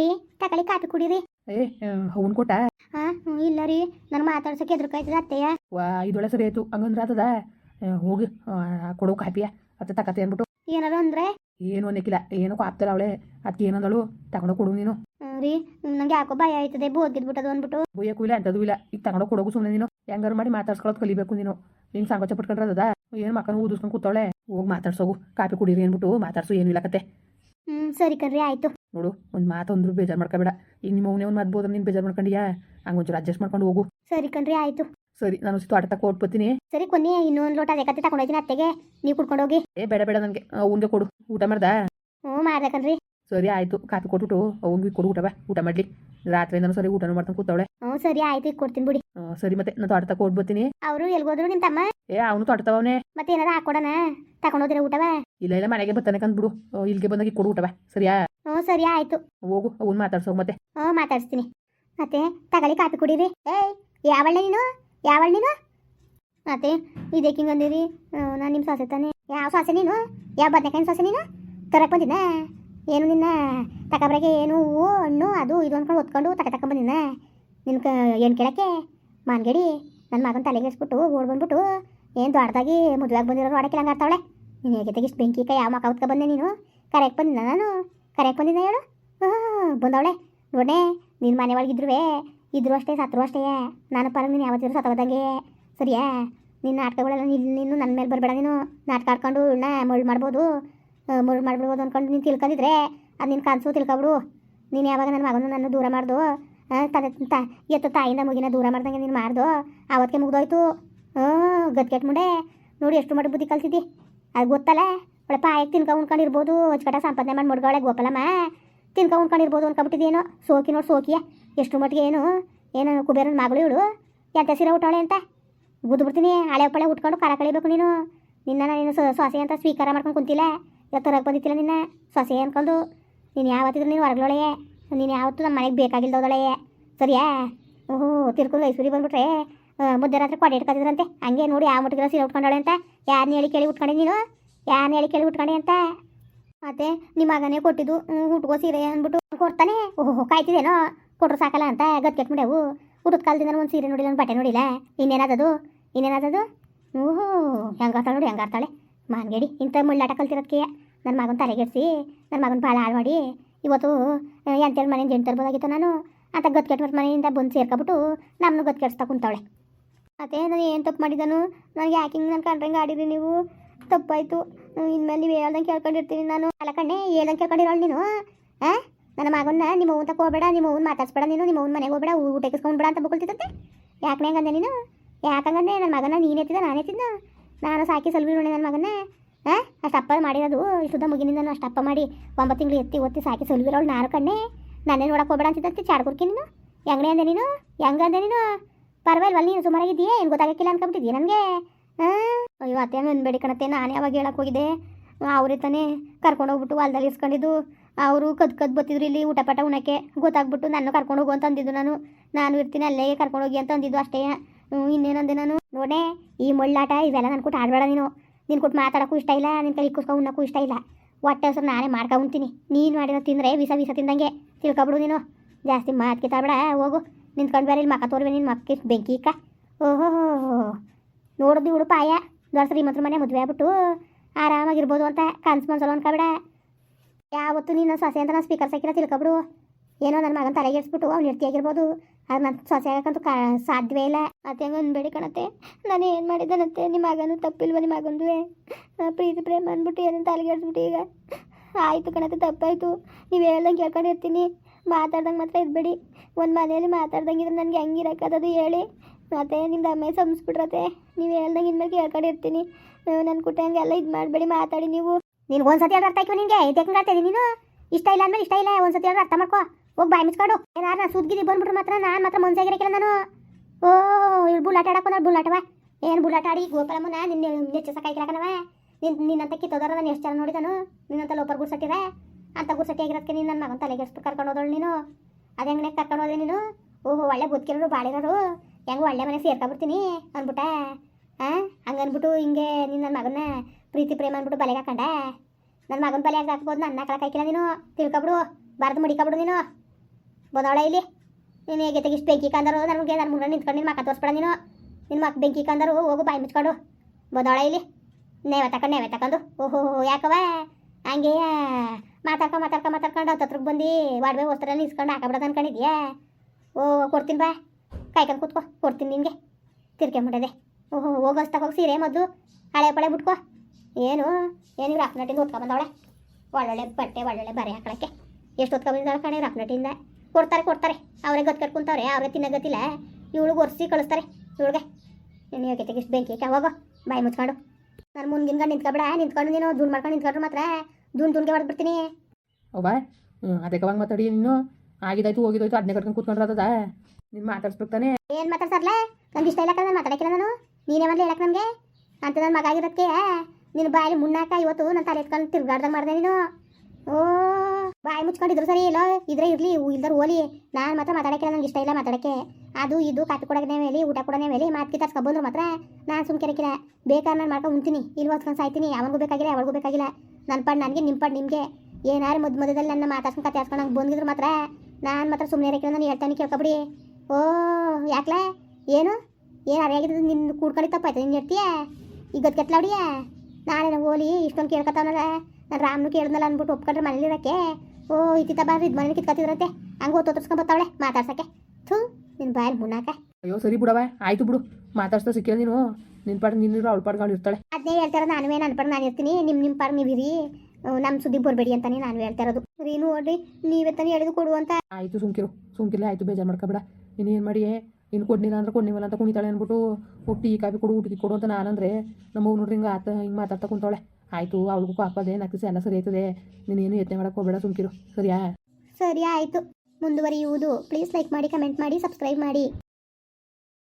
ರೀ ತಕಳಿ ಕಾಪಿ ಕುಡಿರಿ. ಏ ಅವನ್ ಕೊಟ್ಟ? ಹಾ ಇಲ್ಲ ರೀ ನನಗೆ ಮಾತಾಡ್ಸೋಕೆ ಎದ್ರಕಾಯ್ತದ ಅತ್ತೆಯ ವಾ ಇದೊಳ ಸರಿ ಆಯ್ತು. ಹಂಗಂದ್ರ ಆತದ? ಹೋಗಿ ಕೊಡೋ ಕಾಪಿಯ ಅತ್ತ ತಕತೆ ಅಂದ್ಬಿಟ್ಟು. ಏನಾರು ಅಂದ್ರೆ? ಏನು ಅನ್ನಕ್ಕಿಲ್ಲ ಏನೋ ಕಾಪ್ತಾರ ಅವಳೆ. ಅದಕ್ಕೆ ಏನಂದಳು? ತಗೊಂಡು ಕೊಡು ನೀನು. ಹ್ಮ್, ರೀ ನಂಗೆ ಯಾಕೋ ಭಯ ಆಯ್ತದೆ ಬೋದ್ಗಿದ್ಬಿಟ್ಟದು ಅಂದ್ಬಿಟ್ಟು. ಬೊಯ್ಯಕ್ಕೂ ಇಲ್ಲ ಅಂತದೂ ಇಲ್ಲ. ಈಗ ತಗೊಂಡು ಕೊಡೋಗು ಸುಮ್ಮನೆ ನೀನು. ಹೆಂಗಾರು ಮಾಡಿ ಮಾತಾಡ್ಸ್ಕೊಳ್ಳೋದು ಕಲಿಬೇಕು ನೀನು. ಹಿಂಗೆ ಸಂಕೋಚ ಪಟ್ಕೊಂಡ್ರದ ಏನು ಮಕ್ಕಳು ಊದಿಸ್ಕೊಂಡು ಕೂತವಳೆ? ಹೋಗಿ ಮಾತಾಡ್ಸೋಗು. ಕಾಪಿ ಕುಡೀರಿ ಅಂದ್ಬಿಟ್ಟು ಮಾತಾಡ್ಸು ಏನು ಇಲ್ಲ ಕತೆ. ಹ್ಞೂ ಸರಿ ಕಣ್ರಿ ಆಯ್ತು. ನೋಡು ಒಂದು ಮಾತು ಅಂದ್ರು ಬೇಜಾರು ಮಾಡ್ಕೋಬೇಡ. ಈಗ ನಿಮ್ಮ ಅವನೇ ಒಂದು ಮಾತು ಬೋದ್ರೆ ನೀನು ಬೇಜಾರು ಮಾಡ್ಕೊಂಡಿಯಾ? ಹಂಗೊಂಚೂರು ಅಡ್ಜಸ್ಟ್ ಮಾಡ್ಕೊಂಡು ಹೋಗು. ಸರಿ ಕಣ್ರಿ ಆಯ್ತು. ಸರಿ ನಾನು ತೋಟ ತಕ್ಕ ಬರ್ತೀನಿ ಸರಿ ಕೊನ್ನಿ ಇನ್ನೊಂದು ಲೋಟ ಅದೇ ಕತ್ತೆ ತಗೊಂಡೋಗ್ತೀನಿ ಅತ್ತೆಗೆ. ನೀವು ಕುಡ್ಕೊಂಡು ಹೋಗಿ. ಏ ಬೇಡ ಬೇಡ ನನಗೆ. ಅವನಿಗೆ ಕೊಡು. ಊಟ ಮಾಡ್ದ? ಹ್ಞೂ ಮಾಡ್ದೆ ಕಣ್ರಿ. ಸರಿ ಆಯಿತು. ಕಾಫಿ ಕೊಟ್ಬಿಟ್ಟು ಅವ್ನಿಗೆ ಕೊಡು ಊಟ ಬಾ. ಊಟ ಮಾಡಲಿ. ರಾತ್ರಿಯಿಂದನೂ ಸರಿ ಊಟನೂ ಮಾಡ್ಕೊಂಡು ಕೂತವಳೆ. ಹ್ಞೂ ಸರಿ ಆಯ್ತು ಈಗ ಕೊಡ್ತೀನಿ ಬಿಡಿ. ಸರಿ ಮತ್ತೆ ನಾನು ತೋಟ ತಕ್ಕ ಅವ್ರು ಅವರು ಎಲ್ಗೋದ್ರು ನಿಮ್ಮ ತಮ್ಮ ಏ ಅವನು ತೋಟತವನೇ ಮತ್ತೆ ಏನಾರ ಹಾಕೊಡೋಣ? ತಗೊಂಡೋದಿರ ಊಟವ ಇಲ್ಲ ಇಲ್ಲ ಮನೆಗೆ ಬರ್ತಾನೆ ಕಂದ್ಬಿಡು. ಇಲ್ಲಿಗೆ ಬಂದಾಗ ಕೊಡು ಊಟ ಬಾ. ಸರಿಯಾ? ಹ್ಞೂ ಸರಿ ಆಯ್ತು. ಹೋಗು ಅವ್ನು ಮಾತಾಡ್ಸೋ ಮತ್ತೆ. ಹ್ಞೂ ಮಾತಾಡಿಸ್ತೀನಿ. ಮತ್ತೆ ತಗೊಳ್ಳಿ ಕಾಫಿ ಕುಡೀರಿ. ಏಯ್ ಯಾವಳ್ಳೆ ನೀನು? ಯಾವಳ್ಳೆ ನೀನು? ಮತ್ತೆ ಇದಕ್ಕೆ ಹಿಂಗೆ ಅಂದಿರಿ. ನಾನು ನಿಮ್ಮ ಸೊಸೆ ತಾನೆ. ಯಾವ ಸೊಸೆ ನೀನು? ಯಾವ ಬದನೆಕಾಯಿ ಸೊಸೆ ನೀನು? ತರಕ್ಕೆ ಬಂದಿನ ಏನು ನಿನ್ನ ತಗೊಬ್ರಿಗೆ ಏನು ಹೂವು ಹಣ್ಣು ಅದು ಇದು ಅಂದ್ಕೊಂಡು ಹೊತ್ಕೊಂಡು ತಕ ತಗೊಂಬಂದಿನ ನಿನ್ನ ಕ ಏನು ಕೇಳಕ್ಕೆ? ಮಾನ್ಗೇಡಿ ನನ್ನ ಮಗನ ತಲೆಗೆ ಇಸ್ಬಿಟ್ಟು ಓಡ್ ಬಂದ್ಬಿಟ್ಟು ಏನು ದೊಡ್ಡದಾಗಿ ಮದುವೆಗೆ ಬಂದಿರೋ ಹೊಡಕ್ಕೆ ಹಂಗೆ ಆಡ್ತಾವಳೆ? ನೀನು ಹೇಗೆ ತೆಗಿಸ್ ಬೆಂಕಿ ಕೈ ಯಾವ ಮಕ್ಕ ಹೊತ್ಕೊ ಬಂದೆ ನೀನು? ಕರೆಕ್ಟ್ ಬಂದಿನ ನಾನು? ಬಂದಿನ ಹೇಳು? ಬಂದವಳೆ. ನೋಡೇ ನಿನ್ನ ಮನೆ ಒಳಗಿದ್ರುವೆ ಇದ್ರು ಅಷ್ಟೇ, ಸತ್ರು ಅಷ್ಟೇ. ನಾನು ಪರ ನೀನು ಯಾವತ್ತಿದ್ರು ಸತ್ತೋದಂಗೆ ಸರಿಯಾ? ನಿನ್ನ ನಾಟಕಗಳೆಲ್ಲ ನಿನ್ನ ನೀನು, ನನ್ನ ಮೇಲೆ ಬರಬೇಡ ನೀನು. ನಾಟಕ ಆಡ್ಕೊಂಡು ಇವ್ಳನ್ನ ಮುಳ್ಳು ಮಾಡ್ಬೋದು. ಮುಳ್ಳು ಮಾಡ್ಬಿಡ್ಬೋದು ಅಂದ್ಕೊಂಡು ನೀನು ತಿಳ್ಕೊಂಡಿದ್ರೆ ಅದು ನಿನ್ನ ಕನಸು ತಿಳ್ಕೊಬಿಡು. ನೀನು ಯಾವಾಗ ನನ್ನ ಮಗನ ನನ್ನ ದೂರ ಮಾಡ್ದು? ತಲೆ, ತ, ಎತ್ತು ತಾಯಿಂದ ಮುಗಿನ ದೂರ ಮಾಡ್ದಂಗೆ ನೀನು ಮಾಡ್ದು? ಆವತ್ತಿಗೆ ಮುಗ್ದೋಯ್ತು. ಹ್ಞೂ ಗದ್ಗೆಟ್ ಮುಂಡೆ. ನೋಡಿ ಎಷ್ಟು ಮಾಡಿ ಬುದ್ಧಿ ಕಲ್ತಿದ್ದಿ. ಅದು ಗೊತ್ತಲ್ಲ ಒಳ್ಳೆ ತಿನ್ಕ ತಿನ್ಕೊ ಉಣ್ಕೊಂಡಿರ್ಬೋದು ಹೊಚ್ಕಟ ಸಂಪಾದನೆ ಮಾಡಿ ಮುಡ್ಗೊಳೆ ಗೋಪಲಮ್ಮ. ತಿನ್ಕೊ ಉಣ್ಕೊಂಡಿರ್ಬೋದು ಅನ್ಕೊಬಿಟ್ಟಿದ್ದೇನೋ. ಸೋಕಿ ನೋಡಿ ಸೋಕಿಯ. ಎಷ್ಟು ಮಟ್ಟಿಗೆ ಏನು? ಏನು ಕುಬೇರನ ಮಗಳು ಇವಳು? ಎಂತ ಸೀರೆ ಉಟ್ಟವಳೆ ಅಂತ? ಬಿಡ್ತೀನಿ. ಹಳೆ ಪಳೆ ಉಟ್ಕೊಂಡು ಕರ ಕಳಿಬೇಕು ನೀನು. ನಿನ್ನ ನೀನು ಸೊಸೆ ಅಂತ ಸ್ವೀಕಾರ ಮಾಡ್ಕೊಂಡು ಕುಂತಿಲ್ಲ. ಎತ್ತರಕ್ಕೆ ಬಂದಿತ್ತಿಲ್ಲ ನಿನ್ನ ಸೊಸೆ ಅನ್ಕೊಂಡು. ನೀನು ಯಾವತ್ತಿದ್ರು ನೀನು ಹೊರಗಳೊಳೆಯೇ ನೀನು ಯಾವತ್ತೂ ನಮ್ಮ ಮನೆಗೆ ಬೇಕಾಗಿಲ್ದವಳಳೆಯೇ ಸರಿಯಾ? ಓಹೋ ತಿರ್ಕೊಂಡು ಐಸೂರಿ ಬಂದ್ಬಿಟ್ರೆ. ಮುದ್ದೆ ರಾತ್ರಿ ಕೊಡೆ ಇಟ್ಕೊತಿದ್ರಂತೆ ಹಂಗೆ ನೋಡಿ ಯಾವ ಮಟ್ಟಿಗೆ ಸೀರೆ ಉಟ್ಕೊಂಡಳೆ ಅಂತ. ಯಾರನ್ನ ಹೇಳಿ ಕೇಳಿ ಉಟ್ಕೊಂಡೆ ನೀನು? ಯಾರನ್ನ ಹೇಳಿ ಕೇಳಿ ಉಟ್ಕೊಂಡೆ ಅಂತ. ಮತ್ತೆ ನಿಮ್ಮ ಮಗನೇ ಕೊಟ್ಟಿದ್ದು ಉಟ್ಕೋ ಸೀರೆ ಅಂದ್ಬಿಟ್ಟು ಕೊಡ್ತಾನೆ. ಓಹೋ ಕಾಯ್ತಿದೇನೋ? ಕೊಟ್ರು ಸಾಕಲ್ಲ ಅಂತ ಗತ್ಕೆಟ್ ಮುಡ್ಯಾವು ಊಟದ ಕಾಲದಿಂದ ಒಂದು ಸೀರೆ ನೋಡಿಲ್ಲ, ಒಂದು ಬಟ್ಟೆ ನೋಡಿಲ್ಲ. ಇನ್ನೇನಾದದು? ಇನ್ನೇನಾದದು? ಓಹೋ, ಹೆಂಗಾಡ್ತಾಳೆ ನೋಡಿ, ಹೆಂಗಾಡ್ತಾಳೆ. ಮಾನ್ಗೇಡಿ, ಇಂಥ ಮುಳ್ಳಾಟ ಕಲ್ತಿರೋದಕ್ಕೆ ನನ್ನ ಮಗನ ತಲೆಗೆಡ್ಸಿ ನನ್ನ ಮಗನ ಭಾಳ ಹಾಳು ಮಾಡಿ. ಇವತ್ತು ಎಂತೇಳಿ ಮನೆಯಿಂದ ಎಂಟು ತರ್ಬೋದಾಗಿತ್ತು ನಾನು. ಅಂತ ಗತ್ಕೆಟ್ ಮನೆಯಿಂದ ಬಂದು ಸೇರ್ಕೊಬಿಟ್ಟು ನಮ್ಮನ್ನು ಗತ್ಕೆಡ್ಸ್ತಾ ಕುಂತಾವಳೆ. ಮತ್ತೆ ನಾನು ಏನು ತಪ್ಪು ಮಾಡಿದ್ದಾನು? ನನಗೆ ಯಾಕೆ ಹಿಂಗೆ ನನ್ನ ಕಂಡ್ರಂಗೆ ಆಡಿರಿ ನೀವು? ತಪ್ಪಾಯಿತು. ಇನ್ಮೇಲೆ ನೀವು ಹೇಳ್ದಂಗೆ ಕೇಳ್ಕೊಂಡಿರ್ತೀನಿ ನಾನು. ಅಲ್ಲ ಕಣ್ಣೆ, ಹೇಳ್ದಂಗೆ ಕೇಳ್ಕೊಂಡಿರೋಳು ನೀನು? ಹಾಂ ನನ್ನ ಮಗನ್ನ ನಿಮ್ಮ ಅವ್ನ ಹೋಗ್ಬೇಡ, ನಿಮ್ಮ ಅವ್ನ ಮಾತಾಡ್ಸ್ಬೇಡ ನೀನು, ನಿಮ್ಮ ಅವ್ನ ಮನೆಗೆ ಹೋಗ್ಬೇಡ ಊಟ ಬಿಡ ಅಂತ ಬುಕೊಳ್ತಿದ್ದಂತೆ ಯಾಕೆ ಹಂಗಂದೆ ನೀನು? ಯಾಕಂಗಂದೆ ನನ್ನ ಮಗನ ನೀನು ಎತ್ತಿದ ನಾನು ಎತ್ತಿದ್ನ ನಾನು ಸಾಕಿ ಸಲ್ವಿ ನೋಡಿ ನನ್ನ ಮಗನ ಹಾಂ ಅಷ್ಟು ಅಪ್ಪ ಮಾಡಿರೋದು. ಇಷ್ಟುದ ಮುಗಿನಿಂದ ಅಷ್ಟು ಅಪ್ಪ ಮಾಡಿ ಒಂಬತ್ತು ತಿಂಗಳು ಎತ್ತಿ ಒತ್ತಿ ಸಾಕಿ ಸಲ್ವಿರೋಳು ನಾನು ಕಣ್ಣೆ. ನನ್ನೇ ನೋಡಕ್ಕೆ ಹೋಗ್ಬೇಡ ಅಂತಿದ್ದಂತೆ ಚಾಡ್ಕೊಡ್ಕಿ ನೀನು. ಹೆಂಗನೆ ಅಂದೆ ನೀನು? ಹೆಂಗಂದೆ ನೀನು? ಪರವಾಗಿಲ್ವಲ್ಲ ನೀನು ಸುಮಾರಾಗಿದ್ದೀಯೇ ಏನು ಗೊತ್ತಾಗಕ್ಕಿಲ್ಲ ಅನ್ಕೊಂಬಿಟ್ಟಿದ್ದೀಯ ನನಗೆ? ಅಯ್ಯೋ ಅತ್ತೇನು ಅನ್ಬೇಡಿ ಕಣತ್ತೆ, ನಾನು ಯಾವಾಗ ಹೇಳಕ್ಕೆ ಹೋಗಿದ್ದೆ. ಅವರೇ ತಾನೇ ಕರ್ಕೊಂಡು ಹೋಗ್ಬಿಟ್ಟು ಹೊಲ್ದಲ್ಲಿ ಇಸ್ಕೊಂಡಿದ್ದು. ಅವರು ಕದ್ ಕದ್ ಬತ್ತಿದ್ರು ಇಲ್ಲಿ ಊಟ ಪಾಠ ಉಣಕ್ಕೆ. ಗೊತ್ತಾಗ್ಬಿಟ್ಟು ನನ್ನ ಕರ್ಕೊಂಡು ಹೋಗು ಅಂತ ಅಂದಿದ್ದು ನಾನು. ನಾನು ಇರ್ತೀನಿ ಅಲ್ಲೇ ಕರ್ಕೊಂಡು ಹೋಗಿ ಅಂತ ಅಂದಿದ್ದು ಅಷ್ಟೇ. ಇನ್ನೇನಂದೆ ನಾನು? ನೋಡೆ, ಈ ಮೊಳ್ಳಾಟ ಇವೆಲ್ಲ ನನ್ನ ಕೊಟ್ಟು ಆಡಬೇಡ ನೀನು. ನಿನ್ ಕೊಟ್ಟು ಮಾತಾಡೋಕ್ಕೂ ಇಷ್ಟ ಇಲ್ಲ, ನಿನ್ ಕೈ ಕುಸ್ಕೊ ಉಣ್ಣಕ್ಕೂ ಇಷ್ಟ ಇಲ್ಲ. ಹೊಟ್ಟೆ ಹೆಸರು ನಾನೇ ಮಾಡ್ಕೊಂಡ್ತೀನಿ ನೀನು ಮಾಡಿರೋ ತಿಂದರೆ ವಿಸ ವಿಸ ತಿಂದಂಗೆ. ತಿಳ್ಕೊಬಿಡು ನೀನು. ಜಾಸ್ತಿ ಮಾತು ಹೋಗು. ನಿಂತ್ಕೊಂಡು ಬೇರೆ ಇಲ್ಲಿ ಮಕ್ಕ ತೋರ್ವೆ ನಿನ್ನ ಮಕ್ಕ ಬೆಂಕಿ ಇಕ್ಕ ಓಹೋ ನೋಡಿದ್ವಿ ಉಡುಪ ಆಯ. ದೊಡ್ಡ ಶ್ರೀಮಂತರ ಮನೆ ಮದುವೆ ಆಗ್ಬಿಟ್ಟು ಆರಾಮಾಗಿರ್ಬೋದು ಅಂತ ಕನ್ಸು ಮನ್ಸಲ್ಲ ಅನ್ಕೊಬೇಡ ಯಾವತ್ತು ನೀನು ಸೊಸೆ ಅಂತ ನಾನು ಸ್ಪೀಕರ್ ಸಾಕಿಲ್ಲ ತಿಳ್ಕೊಬಿಡು. ಏನೋ ನನ್ನ ಮಗನ ತಲೆಗೆಡ್ಸ್ಬಿಟ್ಟು ಅವ್ನು ಇರ್ತಿಯಾಗಿರ್ಬೋದು ಅದು ನನ್ನ ಸೊಸೆ ಆಗಕ್ಕಂತೂ ಕಾ ಸಾಧ್ಯವೇ ಇಲ್ಲ. ಮತ್ತೆ ಹಂಗೆ ಅನ್ಬೇಡಿ ಕಣತ್ತೆ. ನಾನು ಏನು ಮಾಡಿದ್ದಾನಂತೆ? ನಿಮ್ಮ ಮಗನೂ ತಪ್ಪಿಲ್ವ ನಿಮ್ಮ ಮಗಂದು ಪ್ರೀತಿ, ಪ್ರೇಮ ಅಂದ್ಬಿಟ್ಟು ಏನಂತ ತಲೆಗೆಡ್ಸ್ಬಿಟ್ಟು ಈಗ? ಆಯಿತು ಕಣತ್ತೆ, ತಪ್ಪಾಯಿತು. ನೀವು ಹೇಳ್ದಂಗೆ ಕೇಳ್ಕೊಂಡಿರ್ತೀನಿ ಮಾತಾಡ್ದಂಗೆ ಮಾತ್ರ ಇರಬೇಡಿ. ಒಂದು ಮನೆಯಲ್ಲಿ ಮಾತಾಡ್ದಂಗಿದ್ರೆ ನನಗೆ ಹೆಂಗಿರಕ್ಕದದು ಹೇಳಿ. ಮತ್ತೆ ನಿಮ್ದು ಅಮ್ಮ ಸಂಸ್ಬಿಟ್ರತೆ ನೀವು ಹೇಳ್ದಂಗೆ ಇನ್ಮೇಲೆ ಕೇಳ್ಕೊಂಡಿರ್ತೀನಿ ನನ್ನ ಕುಟುಂಬ ಎಲ್ಲ ಇದು ಮಾಡಬೇಡಿ, ಮಾತಾಡಿ ನೀವು. ನೀನು ಒಂದ್ಸತಿ ಹೇಳಿ ಅರ್ಥ ಆಯ್ತು ನಿನಗೆ ಇದಕ್ಕೆ ನೀನು? ಇಷ್ಟ ಇಲ್ಲ ಅಂದ್ಮೇಲೆ ಇಷ್ಟ ಇಲ್ಲ, ಒಂದ್ಸತಿ ಹೇಳಿ ಅರ್ಥ ಮಾಡ್ಕೋ. ಹೋಗಿ ಬಾಯಿ ಮುಚ್ಕೊಂಡು. ಏನಾರು ನಾನು ಸುದ್ಗಿದಿ ಬಂದ್ಬಿಟ್ರೆ ಮಾತ್ರ, ನಾನು ಮಾತ್ರ ಮನ್ಸಾಗಿರಕ್ಕಿಲ್ಲ ನಾನು. ಓ ಇಳು ಬುಲ್ಲಾಟ ಆಡಕ್ಕೆ ಬಂದ್ರೆ ಬುಲ್ಲಾಟವ ಏನು ಬುಲ್ಲಾಟ ಆಡಿ? ಗೋಪಾಲಮ್ಮನ ನಿನ್ನ ನೆಚ್ಚ ಸಾಕಾಯ್ಕಿರಕನವ ನಿನ್ ನಿನ್ನಂತ ಕಿತ್ತೋದಾರ ನಾನು ಎಷ್ಟು ಜನ ನೋಡಿದನು? ನಿನ್ನಂತ ಲೋಪರ್ ಗುಡ್ಸಟ್ಟಿರ ಅಂತ ಗುಡ್ಸಟ್ಟಿ ಆಗಿರೋದಕ್ಕೆ ನೀನು ನನ್ನ ಮಗನ ತಲೆಗೆ ಎಷ್ಟು ಕರ್ಕೊಂಡು ಹೋದಳು ನೀನು. ಅದು ಹೆಂಗನೆ ಕರ್ಕೊಂಡು ಹೋದೆ ನೀನು? ಓಹೋ, ಒಳ್ಳೆ ಬದುಕಿರೋರು ಬಾಳಿರೋರು. ಹೆಂಗೆ ಒಳ್ಳೆ ಮನೆ ಸೇರ್ಕೊಬಿಡ್ತೀನಿ ಅಂದ್ಬಿಟ್ಟ. ಹಾಂ ಹಂಗನ್ಬಿಟ್ಟು ಹಿಂಗೆ ನೀನು ನನ್ನ ಮಗನ ಪ್ರೀತಿ, ಪ್ರೇಮ ಅಂದ್ಬಿಟ್ಟು ಬಲೆಗೆ ಹಾಕೊಂಡ. ನನ್ನ ಮಗನ ಬಲೆಗೆ ಹಾಕ್ಬೋದು ನನ್ನ ಹಾಕಕ್ಕಾಯ್ಕಿಲ್ಲ ನೀನು. ತಿಳ್ಕೊಬಿಡು, ಬಾರ್ದು ಮುಡಿಕೊಬಿಡು ನೀನು. ಬಂದವಳ ಇಲ್ಲಿ? ನೀನು ಹೇಗೆ ತೆಗಿಸ್ ಬೆಂಕಿ ಕಂದರು ನನಗೆ ನನ್ನ ಮುಂದೆ ನಿಂತ್ಕೊಂಡು ನಿನ್ನ ಮಕ್ಕ ತೋರಿಸ್ಬೇಡ ನೀನು. ನಿನ್ನ ಮಕ್ಕ ಬೆಂಕಿ ಕಂದರು ಹೋಗು, ಬಾಯಿ ಮುಚ್ಕೊಂಡು. ಬಂದವಳ ಇಲ್ಲಿ? ನೇವೆ ತಕೊಂಡು ನೇವೆ ತಕೊಂಡು ಓಹೋ ಯಾಕವ ಹಂಗೆ ಮಾತಾಡ್ಕೊ ಮಾತಾಡ್ಕೊ ಮಾತಾಡ್ಕೊಂಡು ಹತ್ತತ್ರಕ್ಕೆ ಬಂದು. ವಾಡ್ವೆ ವಸ್ತ್ರ ಇಸ್ಕೊಂಡು ಹಾಕಬಿಡೋದು ಅನ್ಕೊಂಡಿದ್ಯಾ? ಓ, ಕೊಡ್ತೀನಿ ಬಾ. ಕಾಯ್ಕೊಂಡು ಕೂತ್ಕೋ, ಕೊಡ್ತೀನಿ ನಿನಗೆ. ತಿರ್ಕೊಂಬಿಡದೆ ಓಹೋ ಹೋಗೋಸ್ ತಗೋಗಿ ಸೀರೆ ಮೊದಲು ಹಳೆ ಪಳೆ ಬಿಟ್ಕೋ. ಏನು ಏನು ಇವ್ರು ಅಪ್ನಟ್ಟಿಂದ ಓದ್ಕೊಂಬಂದವಳೆ ಒಳ್ಳೊಳ್ಳೆ ಬಟ್ಟೆ, ಒಳ್ಳೊಳ್ಳೆ ಬರೆ ಹಾಕೊಳಕ್ಕೆ. ಎಷ್ಟು ಓದ್ಕೊಂಬಂದಿದ್ದಾಳೆ ಕಣೆ ಇವ್ರು ಅಪ್ನಟ್ಟಿಂದ ಕೊಡ್ತಾರೆ ಕೊಡ್ತಾರೆ. ಅವರೇ ಗತ್ ಕಟ್ಕೊಂತವ್ರೆ ಅವ್ರಿಗೆ ತಿನ್ನೋ ಗತಿಲ್ಲ ಇವಳಿಗೆ ಒರೆಸಿ ಕಳಿಸ್ತಾರೆ ಇವಳಿಗೆ. ನೀನು ಯೋಗ್ಯತೆಗೆ ಇಷ್ಟು ಬೆಂಕಿ ಹೋಗೋ, ಬಾಯಿ ಮುಚ್ಕೊಂಡು. ನಾನು ಮುಂದಿನ ನಿಂತ್ಕೊಬೇಡ ನಿಂತ್ಕೊಂಡು ನೀನು ದೂನ್ ಮಾಡ್ಕೊಂಡು ನಿಂತ್ಕೊಂಡ್ರೆ ಮಾತ್ರ. ದುನ್ ದುನ್ಗೆ ಹೊಡೆದ್ಬಿಡ್ತೀನಿ ಅವ್ವ ಅದಕ್ಕೆ ಅವಾಗ ಮಾತಾಡಿ ನೀನು ಆಗಿದಾಯ್ತು ಹೋಗಿದಾಯ್ತು ಅದನ್ನೇ ಕಟ್ಕೊಂಡು ಕೂತ್ಕೊಂಡ್ರದ ನೀನು ಮಾತಾಡ್ಸ್ಬೇಕು ತಾನೇ? ಏನು ನಂಗೆ ಇಷ್ಟ ಇಲ್ಲ ನಾನು ಮಾತಾಡಕ್ಕಿಲ್ಲ ನಾನು. ನೀನೇ ಮೊದಲು ಹೇಳಕ್ಕೆ ನನಗೆ? ಅಂತ ನನ್ನ ಮಗ ಆಗಿರೋದಕ್ಕೆ ನಿನ್ನ ಬಾಯಲ್ಲಿ ಮುನ್ನಾಕ ಇವತ್ತು ನನ್ನ ತಲೆ ಎತ್ಕೊಂಡು ತಿರ್ಗಾಡ್ದಂಗೆ ಮಾಡಿದೆ ನೀನು. ಓ, ಬಾಯಿ ಮುಚ್ಕೊಂಡಿದ್ರು ಸರಿ ಇಲ್ಲ ಇದ್ರೆ ಇರ್ಲಿ ಇಲ್ದಾರ ಓಲಿ. ನಾನು ಮಾತ್ರ ಮಾತಾಡಕ್ಕಿಲ್ಲ, ನಂಗೆ ಇಷ್ಟ ಇಲ್ಲ ಮಾತಾಡಕ್ಕೆ. ಅದು ಇದು ಕಾಪಿ ಕೊಡೋಕೆ ಮೇಲೆ, ಊಟ ಕೊಡೋನೇ ಮೇಲೆ ಮಾತು ತರ್ಸ್ಕೊಬಂದ್ರು ಮಾತ್ರ ನಾನು ಸುಮ್ ಕೆರಕಿಲ್ಲ ಬೇಕಾದ್ರೆ ನಾನು ಮಾಡ್ಕೊಂಡು ಉಣ್ತೀನಿ. ಇಲ್ಲಿ ಹೊತ್ಕೊಂಡು ಸಾಯ್ತೀನಿ ಅವನಿಗೂ ಬೇಕಾಗಿಲ್ಲ, ಅವಳಿಗೂ ಬೇಕಾಗಿಲ್ಲ. ನನ್ನ ಪಡ್ ನನಗೆ ನಿಮ್ಮ ಪಡ್ ನಿಮಗೆ. ಏನಾರು ಮದ್ ಮಧ್ಯದಲ್ಲಿ ನನ್ನ ಮಾತಾಡ್ಸ್ಕೊಂಡು ಕತೆ ಹಾಸ್ಕೊಂಡು ಬಂದಿದ್ರು ಮಾತ್ರ ನಾನು ಮಾತ್ರ ಸುಮ್ಮನೆ ಇರಕ್ಕಿಲ್ಲ, ನಾನು ಹೇಳ್ತಾನೆ ಕೇಳ್ಕೊಬಿಡಿ. ಓ ಯಾಕ್ಲೆ? ಏನು? ಏನು ಅರಿಯಾಗಿದ್ದು ನಿನ್ನ ಕೂಡ್ಕೊಂಡು ತಪ್ಪಾಯ್ತು ನಿನ್ನ ಹೇಳ್ತೀಯ ಈಗ ಕೆತ್ಲಾಡಿಯ ನಾನೇನು ಓಲಿ ಇಷ್ಟೊಂದು ಕೇಳ್ಕೊತಾವನಲ್ಲ. ನಾನು ರಾಮನು ಕೇಳಿದ್ನಲ್ಲ ಅಂದ್ಬಿಟ್ಟು ಒಪ್ಕೊಂಡ್ರೆ ಮನೇಲಿ ಇರೋಕ್ಕೆ ಓ ಇತ್ತಿತ್ತ ಬಾರಿ ಇದು ಮನೇಲಿ ಕಿತ್ಕೊತಿದ್ರಂತೆ. ಹಂಗೆ ಓದ್ ತೋರಿಸ್ಕೊಂಡು ಬರ್ತಾವಳೆ ಮಾತಾಡ್ಸಕ್ಕೆ. ಥೂ ನಿನ್ನ ಬಾಯಲ್ಲಿ ಮುನ್ನಾಕ. ಅಯ್ಯೋ ಸರಿ ಬಿಡವ ಆಯ್ತು ಬಿಡು. ಮಾತಾಡ್ಸ್ತಾ ಸಿಕ್ಕಿಲ್ಲ ನೀನು. ನಿನ್ನ ಪಾಡ್ ನೀನು ಅವಳ ಪಾಡ್ಗಳು ಇರ್ತಾಳೆ. ಅದನ್ನೇ ಹೇಳ್ತಾರೆ ನಾನುವೇ ನನ್ನ ಪಾಡು ನಾನು ಇರ್ತೀನಿ. ನಿಮ್ಮ ನಿಮ್ಮ ಪಾಡು ನೀವಿರಿ ನಮ್ಮ ಸುದ್ದಿ ಬರಬೇಡಿ ಅಂತಾನೆ ನಾನು ಹೇಳ್ತಾ ಇರೋದು. ರೀನು ನೋಡ್ರಿ ನೀವೇ ತಾನೇ ಹೇಳಿದು ಕೊಡು ಅಂತ. ಆಯಿತು ಸುಮ್ಕಿರು. ಸುಮ್ಕಿಲ್ಲ ಆಯಿತು ಬೇಜಾರು ಮಾಡ್ಕೊಬೇಡ. ನೀನು ಏನು ಮಾಡಿ, ಇನ್ನು ಕೊಡ್ನಿಲ್ಲ ಅಂದ್ರೆ ಕೊಡ್ನಿವಲ್ಲ ಅಂತ ಕುಣಿತಾಳೆ ಅಂದ್ಬಿಟ್ಟು ಹುಟ್ಟಿ ಕಾಫಿ ಕೊಡು, ಊಟಕ್ಕೆ ಕೊಡು ಅಂತ ನಾನಂದ್ರೆ ನಮ್ಮ ಅವ್ನು ನೋಡ್ರಿ ಹಿಂಗೆ ಆತ, ಹಿಂಗೆ ಮಾತಾಡ್ತಾ ಕುಂತಾಳೆ ಆಯಿತು, ಅವಳಿಗೂ ಪಾಪದೆ ನಕ್ಕಿಸಿ ಎಲ್ಲ ಸರಿ ಆಯ್ತದೆ. ನೀನೇನು ಯತ್ನೆ ಮಾಡಕ್ಕೆ ಹೋಗಬೇಡ, ಸುಮ್ಕಿರು. ಸರಿಯಾ? ಸರಿ ಆಯಿತು. ಮುಂದುವರಿಯುವುದು. ಪ್ಲೀಸ್ ಲೈಕ್ ಮಾಡಿ ಕಮೆಂಟ್ ಮಾಡಿ ಸಬ್ಸ್ಕ್ರೈಬ್ ಮಾಡಿ.